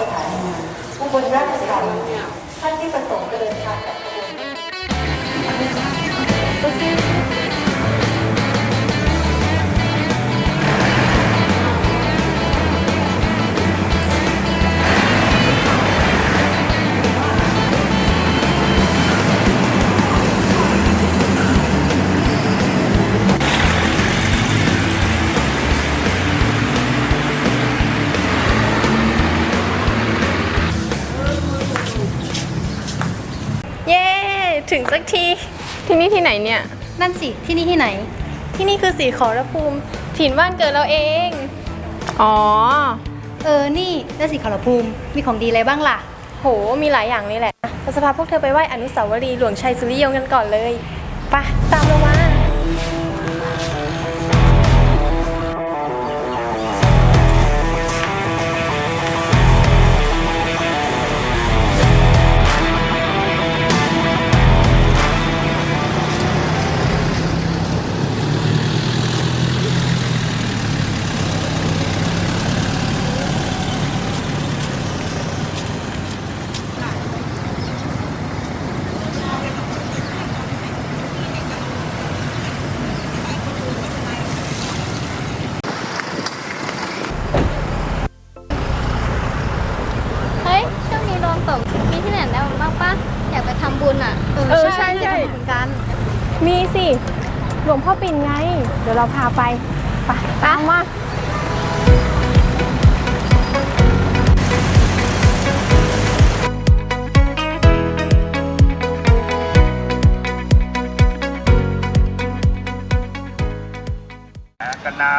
สถานีอุบลรา เย้ ถึงสักที ที่นี่ที่ไหนเนี่ย นั่นสิ ที่นี่ที่ไหน ที่นี่คือสีขอรภูมิ ถิ่นบ้านเกิดเราเอง อ๋อ เออ นี่นั่นสิขอรภูมิ มีของดีอะไรบ้างล่ะ โห มีหลายอย่างเลยแหละเราจะพาพวกเธอไปไหว้อนุสาวรีย์หลวงชัยสุริยงค์กันก่อนเลย ไปะตามเรามาางปะอยากไปทำบุญอะเออใช่ใช่เหมือนกัน มีสิ หลวงพ่อปิ่นไง เดี๋ยวเราพาไปไปตามมากันนา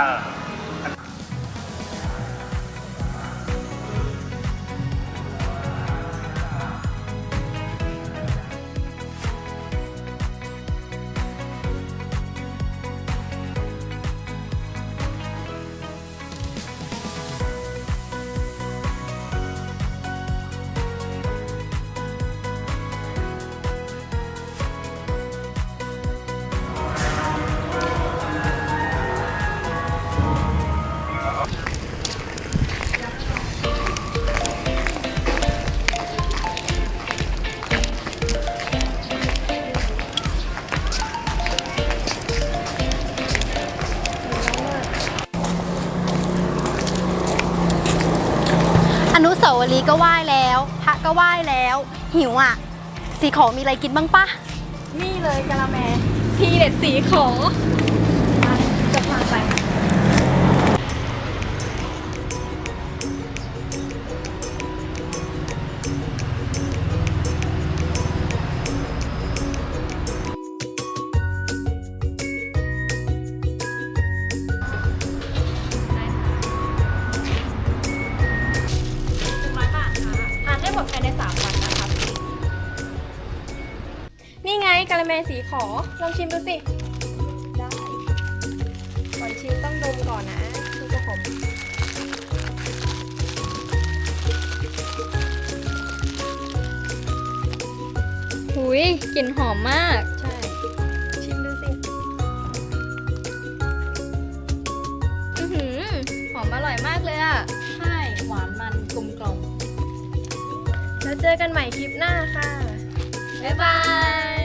าวรีก็ไหว้แล้ว พระก็ไหว้แล้ว หิวอะ สีขอมีอะไรกินบ้างปะนี่เลยกะละแม ทีเด็ดสีขอ ละแมสีขอ ลองชิมดูสิ ได้ ก่อนชิมต้องดมก่อนนะดูจะหอมหุยกลิ่นหอมมาก ใช่ ชิมดูสิ อือหือ หอมอร่อยมากเลยอะ ใช่ หวานมันกลมกล่อมแล้วเจอกันใหม่คลิปหน้าค่ะ บ๊ายบาย